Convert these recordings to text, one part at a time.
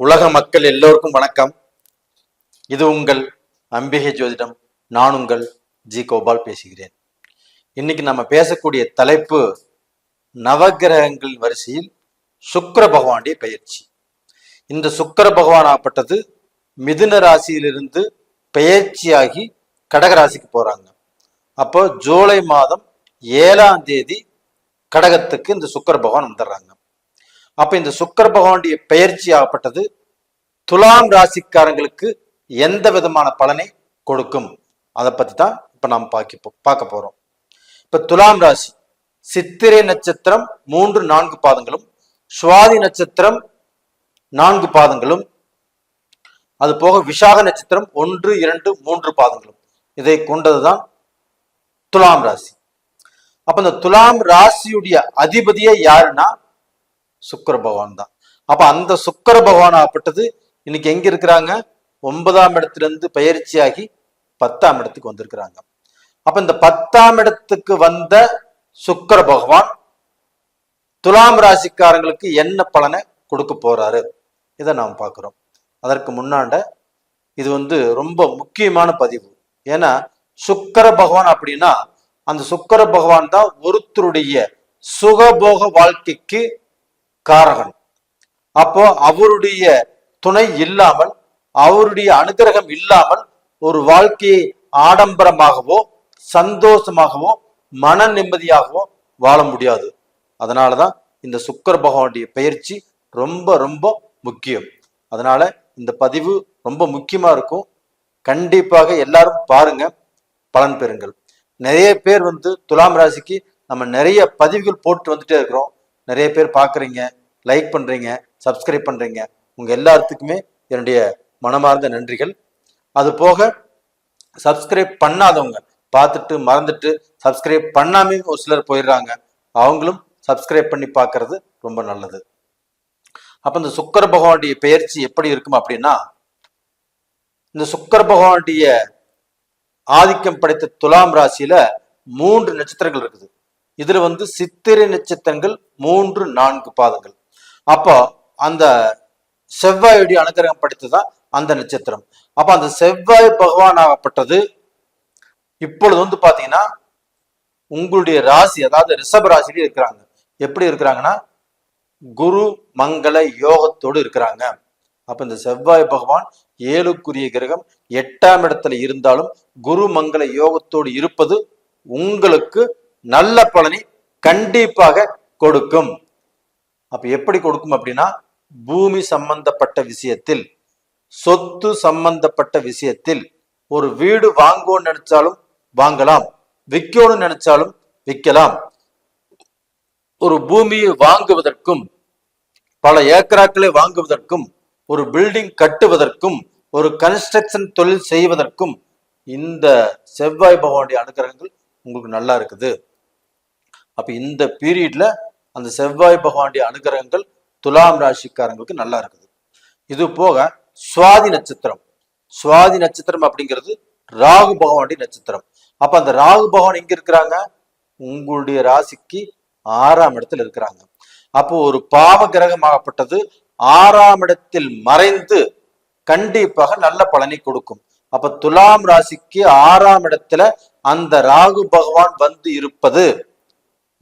உலக மக்கள் எல்லோருக்கும் வணக்கம். இது உங்கள் அம்பிகை ஜோதிடம். நான் உங்கள் ஜி கோபால் பேசுகிறேன். இன்னைக்கு நம்ம பேசக்கூடிய தலைப்பு நவகிரகங்கள் வரிசையில் சுக்கர பகவானுடைய பயிற்சி இந்த சுக்கர பகவான் ஆப்பட்டது மிதுன ராசியிலிருந்து பெயர்ச்சியாகி கடக ராசிக்கு போறாங்க. அப்போ ஜூலை மாதம் ஏழாம் தேதி கடகத்துக்கு இந்த சுக்கிர பகவான் வந்துடுறாங்க. அப்ப இந்த சுக்கர பகவானுடைய பெயர்ச்சி ஆகப்பட்டது. துலாம் ராசிக்காரங்களுக்கு எந்த விதமான பலனை கொடுக்கும்? அதை பத்தி தான் இப்ப நாம் பார்க்க பார்க்க போறோம். இப்ப துலாம் ராசி சித்திரை நட்சத்திரம் மூன்று நான்கு பாதங்களும் சுவாதி நட்சத்திரம் நான்கு பாதங்களும் அது போக விஷாக நட்சத்திரம் ஒன்று இரண்டு மூன்று பாதங்களும். இதை கொண்டதுதான் துலாம் ராசி. அப்ப இந்த துலாம் ராசியுடைய அதிபதியே யாருன்னா சுக்கர பகவான் தான். அப்ப அந்த சுக்கர பகவான் ஆப்பட்டது இன்னைக்கு எங்க இருக்கிறாங்க? ஒன்பதாம் இடத்துல இருந்து பயிற்சியாகி பத்தாம் இடத்துக்கு வந்திருக்கிறாங்க. அப்ப இந்த பத்தாம் இடத்துக்கு வந்த சுக்கர பகவான் துலாம் ராசிக்காரங்களுக்கு என்ன பலனை கொடுக்க போறாரு? இதை நாம் பார்க்கிறோம். அதற்கு முன்னாண்ட இது வந்து ரொம்ப முக்கியமான பதிவு. ஏன்னா சுக்கர பகவான் அப்படின்னா அந்த சுக்கர பகவான் தான் ஒருத்தருடைய சுகபோக வாழ்க்கைக்கு காரகன். அப்போ அவருடைய துணை இல்லாமல் அவருடைய அனுகிரகம் இல்லாமல் ஒரு வாழ்க்கையை ஆடம்பரமாகவோ சந்தோஷமாகவோ மன நிம்மதியாகவோ வாழ முடியாது. அதனாலதான் இந்த சுக்கர பகவானுடைய பயிற்சி ரொம்ப ரொம்ப முக்கியம். அதனால இந்த பதிவு ரொம்ப முக்கியமா இருக்கும். கண்டிப்பாக எல்லாரும் பாருங்க பலன் பெறுங்கள். நிறைய பேர் வந்து துலாம் ராசிக்கு நம்ம நிறைய பதிவுகள் போட்டு வந்துட்டே இருக்கிறோம். நிறைய பேர் பார்க்குறீங்க லைக் பண்ணுறீங்க சப்ஸ்கிரைப் பண்ணுறீங்க உங்கள் எல்லாத்துக்குமே என்னுடைய மனமார்ந்த நன்றிகள். அது போக சப்ஸ்கிரைப் பண்ணாதவங்க பார்த்துட்டு மறந்துட்டு சப்ஸ்கிரைப் பண்ணாமே ஒரு சிலர் போயிடுறாங்க. அவங்களும் சப்ஸ்கிரைப் பண்ணி பார்க்கறது ரொம்ப நல்லது. அப்போ இந்த சுக்கர பகவானுடைய பெயர்ச்சி எப்படி இருக்கும் அப்படின்னா இந்த சுக்கர பகவானுடைய ஆதிக்கம் படைத்த துலாம் ராசியில மூன்று நட்சத்திரங்கள் இருக்குது. இதுல வந்து சித்திரை நட்சத்திரங்கள் மூன்று நான்கு பாதங்கள். அப்போ அந்த செவ்வாயுடைய அனுகிரகம் படைத்ததான் அந்த நட்சத்திரம். அப்ப அந்த செவ்வாய் பகவான் ஆகப்பட்டது இப்பொழுது வந்து பாத்தீங்கன்னா உங்களுடைய ராசி அதாவது ரிஷப ராசிலேயே இருக்கிறாங்க. எப்படி இருக்கிறாங்கன்னா குரு மங்கள யோகத்தோடு இருக்கிறாங்க. அப்ப இந்த செவ்வாய் பகவான் ஏழுக்குரிய கிரகம் எட்டாம் இடத்துல இருந்தாலும் குரு மங்கள யோகத்தோடு இருப்பது உங்களுக்கு நல்ல பலனை கண்டிப்பாக கொடுக்கும். அப்ப எப்படி கொடுக்கும் அப்படின்னா பூமி சம்பந்தப்பட்ட விஷயத்தில் சொத்து சம்பந்தப்பட்ட விஷயத்தில் ஒரு வீடு வாங்குவோம்னு நினைச்சாலும் வாங்கலாம் விற்கணும்னு நினைச்சாலும் விற்கலாம். ஒரு பூமியை வாங்குவதற்கும் பல ஏக்கராக்களை வாங்குவதற்கும் ஒரு பில்டிங் கட்டுவதற்கும் ஒரு கன்ஸ்ட்ரக்ஷன் தொழில் செய்வதற்கும் இந்த செவ்வாய் பகவானுடைய அனுகிரகங்கள் உங்களுக்கு நல்லா இருக்குது. அப்போ இந்த பீரியட்ல அந்த செவ்வாய் பகவானுடைய அனுகிரகங்கள் துலாம் ராசிக்காரங்களுக்கு நல்லா இருக்குது. இது போக சுவாதி நட்சத்திரம். சுவாதி நட்சத்திரம் அப்படிங்கிறது ராகு பகவானுடைய நட்சத்திரம். அப்ப அந்த ராகு பகவான் எங்க இருக்கிறாங்க? உங்களுடைய ராசிக்கு ஆறாம் இடத்துல இருக்கிறாங்க. அப்போ ஒரு பாவ கிரகமாகப்பட்டது ஆறாம் இடத்தில் மறைந்து கண்டிப்பாக நல்ல பலனை கொடுக்கும். அப்ப துலாம் ராசிக்கு ஆறாம் இடத்துல அந்த ராகு பகவான் வந்து இருப்பது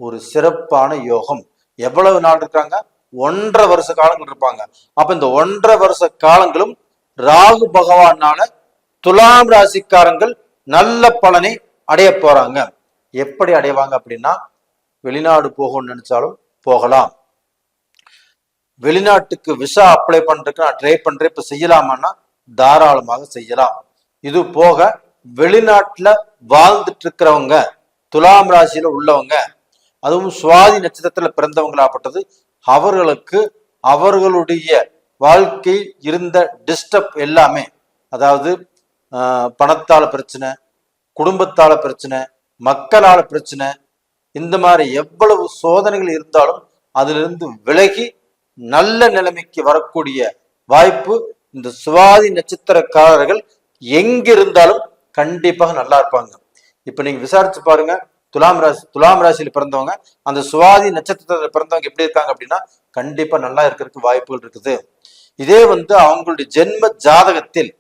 ஒரு சிறப்பான யோகம். எவ்வளவு நாள் இருக்காங்க? ஒன்றரை வருஷ காலங்கள் இருப்பாங்க. அப்ப இந்த ஒன்றரை வருஷ காலங்களும் ராகு பகவானால துலாம் ராசிக்காரங்கள் நல்ல பலனை அடைய போறாங்க. எப்படி அடைவாங்க அப்படின்னா வெளிநாடு போகணும்னு நினைச்சாலும் போகலாம். வெளிநாட்டுக்கு விசா அப்ளை பண்றதுக்கு நான் ட்ரை பண்றேன். இப்ப செய்யலாமான்னா தாராளமாக செய்யலாம். இது போக வெளிநாட்டுல வாழ்ந்துட்டு இருக்கிறவங்க துலாம் ராசியில உள்ளவங்க அதுவும் சுவாதி நட்சத்திரத்துல பிறந்தவங்களாப்பட்டது அவர்களுக்கு அவர்களுடைய வாழ்க்கையில் இருந்த டிஸ்டர்ப் எல்லாமே அதாவது ஆஹ், பணத்தால பிரச்சனை குடும்பத்தால பிரச்சனை மக்களால பிரச்சனை இந்த மாதிரி எவ்வளவு சோதனைகள் இருந்தாலும் அதிலிருந்து விலகி நல்ல நிலைமைக்கு வரக்கூடிய வாய்ப்பு இந்த சுவாதி நட்சத்திரக்காரர்கள் எங்கிருந்தாலும் கண்டிப்பாக நல்லா இருப்பாங்க. இப்ப நீங்க விசாரிச்சு பாருங்க துலாம் ராசி துலாம் ராசியில பிறந்தவங்க அந்த சுவாதி நட்சத்திரத்தில் பிறந்தவங்க எப்படி இருக்காங்க அப்படின்னா கண்டிப்பா நல்லா இருக்கிறதுக்கு வாய்ப்புகள் இருக்குது. இதே வந்து அவங்களுடைய ஜென்ம ஜாதகத்தில்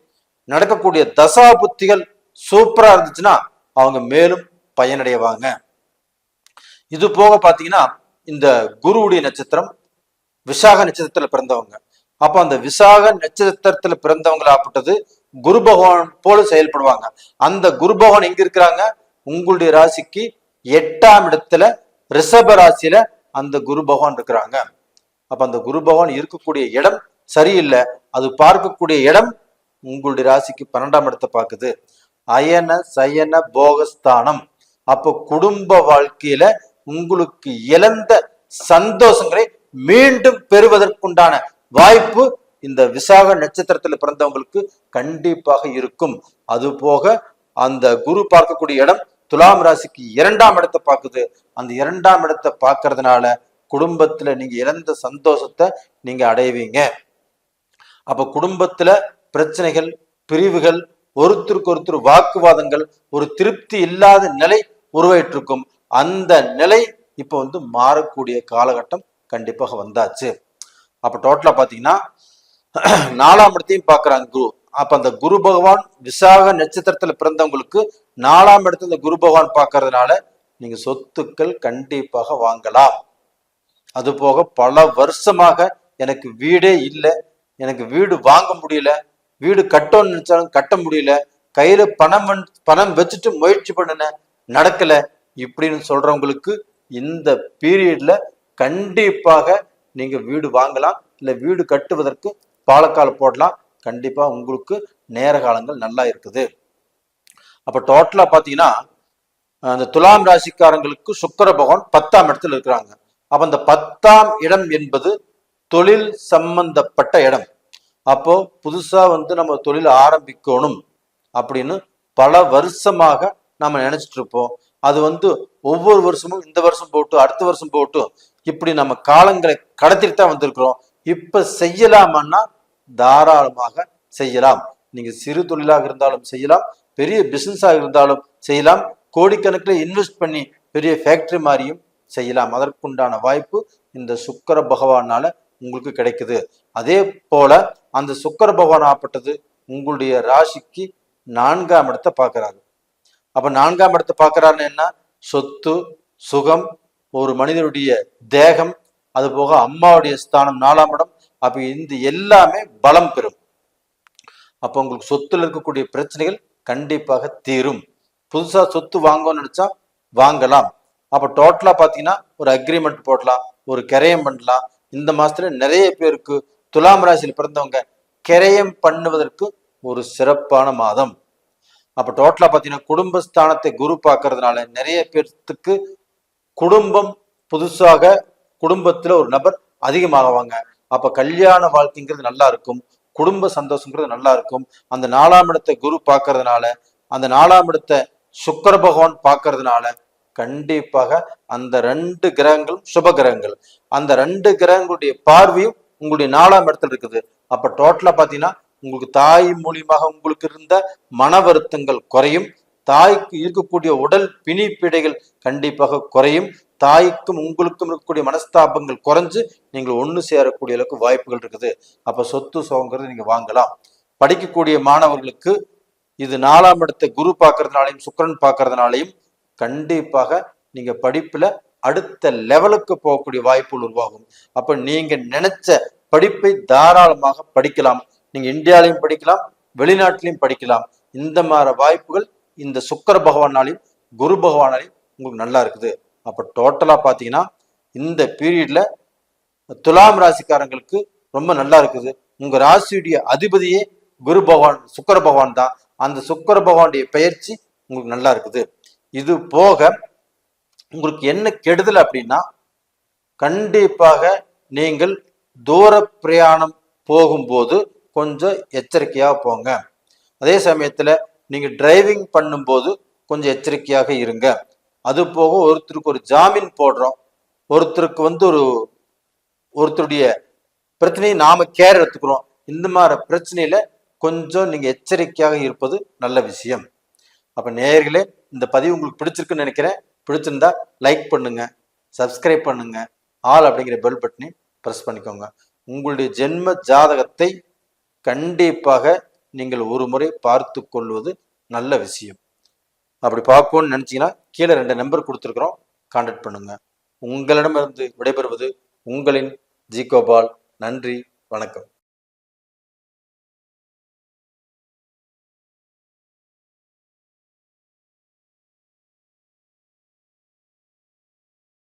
நடக்கக்கூடிய தசா புத்திகள் சூப்பரா இருந்துச்சுன்னா அவங்க மேலும் பயனடைவாங்க. இது போக பாத்தீங்கன்னா இந்த குருவுடைய நட்சத்திரம் விசாக நட்சத்திரத்துல பிறந்தவங்க. அப்ப அந்த விசாக நட்சத்திரத்துல பிறந்தவங்களாப்பட்டது குரு பகவான் போல செயல்படுவாங்க. அந்த குரு பகவான் எங்க இருக்கிறாங்க? உங்களுடைய ராசிக்கு எட்டாம் இடத்துல ரிஷப ராசியில அந்த குரு பகவான் இருக்கிறாங்க. அப்ப அந்த குரு பகவான் இருக்கக்கூடிய இடம் சரியில்லை. அது பார்க்கக்கூடிய இடம் உங்களுடைய ராசிக்கு பன்னெண்டாம் இடத்தை பார்க்குது. அயன சயன போகஸ்தானம். அப்போ குடும்ப வாழ்க்கையில உங்களுக்கு இழந்த சந்தோஷங்களை மீண்டும் பெறுவதற்குண்டான வாய்ப்பு இந்த விசாக நட்சத்திரத்துல பிறந்தவங்களுக்கு கண்டிப்பாக இருக்கும். அது போக அந்த குரு பார்க்கக்கூடிய இடம் துலாம் ராசிக்கு இரண்டாம் இடத்தை பார்க்குது. அந்த இரண்டாம் இடத்தை பார்க்கறதுனால குடும்பத்துல நீங்க இழந்த சந்தோஷத்தை நீங்க அடைவீங்க. அப்ப குடும்பத்துல பிரச்சனைகள் பிரிவுகள் ஒருத்தருக்கு ஒருத்தர் வாக்குவாதங்கள் ஒரு திருப்தி இல்லாத நிலை உருவாயிட்டிருக்கும். அந்த நிலை இப்போ வந்து மாறக்கூடிய காலகட்டம் கண்டிப்பாக வந்தாச்சு. அப்ப டோட்டலா பாத்தீங்கன்னா நாலாம் இடத்தையும் பாக்குறாங்க குரு. அப்ப அந்த குரு பகவான் விசாக நட்சத்திரத்துல பிறந்தவங்களுக்கு நாலாம் இடத்துல இந்த குரு பகவான் பார்க்கறதுனால நீங்க சொத்துக்கள் கண்டிப்பாக வாங்கலாம். அது போக பல வருஷமாக எனக்கு வீடே இல்லை எனக்கு வீடு வாங்க முடியல வீடு கட்டணும்னு நினைச்சாலும் கட்ட முடியல கையில பணம் பணம் வச்சுட்டு முயற்சி பண்ணினேன் நடக்கல இப்படின்னு சொல்றவங்களுக்கு இந்த பீரியட்ல கண்டிப்பாக நீங்க வீடு வாங்கலாம். இல்ல வீடு கட்டுவதற்கு பாலக்கால் போடலாம். கண்டிப்பா உங்களுக்கு நேர காலங்கள் நல்லா இருக்குது. அப்ப டோட்டலா பாத்தீங்கன்னா அந்த துலாம் ராசிக்காரங்களுக்கு சுக்கர பகவான் பத்தாம் இடத்துல இருக்கிறாங்க. அப்போ அந்த பத்தாம் இடம் என்பது தொழில் சம்பந்தப்பட்ட இடம். அப்போ புதுசா வந்து நம்ம தொழில் ஆரம்பிக்கணும் அப்படின்னு பல வருஷமாக நம்ம நினைச்சிட்டு இருப்போம். அது வந்து ஒவ்வொரு வருஷமும் இந்த வருஷம் போட்டு அடுத்த வருஷம் போட்டு இப்படி நம்ம காலங்களை கடத்திட்டு தான் வந்திருக்கிறோம். இப்ப செய்யலாமான்னா தாராளமாக செய்யலாம். நீங்க சிறு தொழிலாக இருந்தாலும் செய்யலாம் பெரிய பிசினஸாக இருந்தாலும் செய்யலாம். கோடிக்கணக்கில் இன்வெஸ்ட் பண்ணி பெரிய ஃபேக்ட்ரி மாதிரியும் செய்யலாம். அதற்குண்டான வாய்ப்பு இந்த சுக்கர பகவானால உங்களுக்கு கிடைக்குது. அதே போல அந்த சுக்கர பகவான் ஆப்பட்டது உங்களுடைய ராசிக்கு நான்காம் இடத்தை பார்க்குறாரு. அப்போ நான்காம் இடத்தை பார்க்குறாருன்னு என்ன? சொத்து சுகம் ஒரு மனிதனுடைய தேகம் அது போக அம்மாவுடைய ஸ்தானம் நாலாம் இடம். அப்போ இந்த எல்லாமே பலம் பெறும். அப்போ உங்களுக்கு சொத்துல இருக்கக்கூடிய பிரச்சனைகள் கண்டிப்பாக தீரும். புதுசா சொத்து வாங்கணும்னு நினைச்சா வாங்கலாம். அப்ப டோட்டலா பாத்தீங்கன்னா ஒரு அக்ரிமெண்ட் போடலாம் ஒரு கிரயம் பண்ணலாம். இந்த மாசத்துல நிறைய பேருக்கு துலாம் ராசியில் பிறந்தவங்க கிரயம் பண்ணுவதற்கு ஒரு சிறப்பான மாதம். அப்ப டோட்டலா பாத்தீங்கன்னா குடும்பஸ்தானத்தை குரு பார்க்கறதுனால நிறைய பேர்த்துக்கு குடும்பம் புதுசாக குடும்பத்துல ஒரு நபர் அதிகமாகுவாங்க அப்ப கல்யாண வாழ்க்கைங்கிறது நல்லா இருக்கும். குடும்ப சந்தோஷங்கிறது நல்லா இருக்கும். அந்த நாலாம் இடத்தை குரு பார்க்கறதுனால அந்த நாலாம் இடத்தை சுக்கர பகவான் பார்க்கறதுனால கண்டிப்பாக அந்த ரெண்டு கிரகங்களும் சுப கிரகங்கள். அந்த ரெண்டு கிரகங்களுடைய பார்வையும் உங்களுடைய நாலாம் இடத்துல இருக்குது. அப்ப டோட்டலா பாத்தீங்கன்னா உங்களுக்கு தாய் மூலியமாக உங்களுக்கு இருந்த மன வருத்தங்கள் குறையும். தாய்க்கு இருக்கக்கூடிய உடல் பிணிப்பிடைகள் கண்டிப்பாக குறையும். தாய்க்கும் உங்களுக்கும் இருக்கக்கூடிய மனஸ்தாபங்கள் குறைஞ்சு நீங்கள் ஒன்று சேரக்கூடிய அளவுக்கு வாய்ப்புகள் இருக்குது. அப்ப சொத்து சுகங்கிறது நீங்க வாங்கலாம். படிக்கக்கூடிய மாணவர்களுக்கு இது நாலாம் இடத்தை குரு பார்க்கறதுனாலையும் சுக்கிரன் பார்க்கறதுனாலையும் கண்டிப்பாக நீங்க படிப்புல அடுத்த லெவலுக்கு போகக்கூடிய வாய்ப்புகள் உருவாகும். அப்ப நீங்க நினைச்ச படிப்பை தாராளமாக படிக்கலாம். நீங்க இந்தியாலையும் படிக்கலாம் வெளிநாட்டிலையும் படிக்கலாம். இந்த மாதிரி வாய்ப்புகள் இந்த சுக்கர பகவானாலையும் குரு பகவானாலையும் உங்களுக்கு நல்லா இருக்குது. அப்ப டோட்டலா பாத்தீங்கன்னா இந்த பீரியட்ல துலாம் ராசிக்காரங்களுக்கு ரொம்ப நல்லா இருக்குது. உங்க ராசியுடைய அதிபதியே குரு பகவான் சுக்கர பகவான் தான். அந்த சுக்கர பகவானுடைய பயிற்சி உங்களுக்கு நல்லா இருக்குது. இது போக உங்களுக்கு என்ன கெடுதல் அப்படின்னா கண்டிப்பாக நீங்கள் தூர பிரயாணம் போகும்போது கொஞ்சம் எச்சரிக்கையாக போங்க. அதே சமயத்துல நீங்கள் டிரைவிங் பண்ணும்போது கொஞ்சம் எச்சரிக்கையாக இருங்க. அது போக ஒருத்தருக்கு ஒரு ஜாமீன் போடுறோம். ஒருத்தருக்கு வந்து ஒரு ஒருத்தருடைய பிரச்சனையை நாம கேர் எடுத்துக்கிறோம். இந்த மாதிரி பிரச்சனையில கொஞ்சம் நீங்க எச்சரிக்கையாக இருப்பது நல்ல விஷயம். அப்ப நேயர்களே இந்த பதிவு உங்களுக்கு பிடிச்சிருக்குன்னு நினைக்கிறேன். பிடிச்சிருந்தா லைக் பண்ணுங்க சப்ஸ்கிரைப் பண்ணுங்க ஆல் அப்படிங்கிற பெல் பட்டனை ப்ரெஸ் பண்ணிக்கோங்க. உங்களுடைய ஜென்ம ஜாதகத்தை கண்டிப்பாக நீங்கள் ஒரு முறை பார்த்து கொள்வது நல்ல விஷயம். அப்படி பார்க்கணும்னு நினச்சிங்கன்னா கீழே ரெண்டு நம்பர் கொடுத்துருக்குறோம். கான்டாக்ட் பண்ணுங்க. உங்களிடமிருந்து விடைபெறுவது உங்களின் ஜி கோபால். நன்றி. வணக்கம்.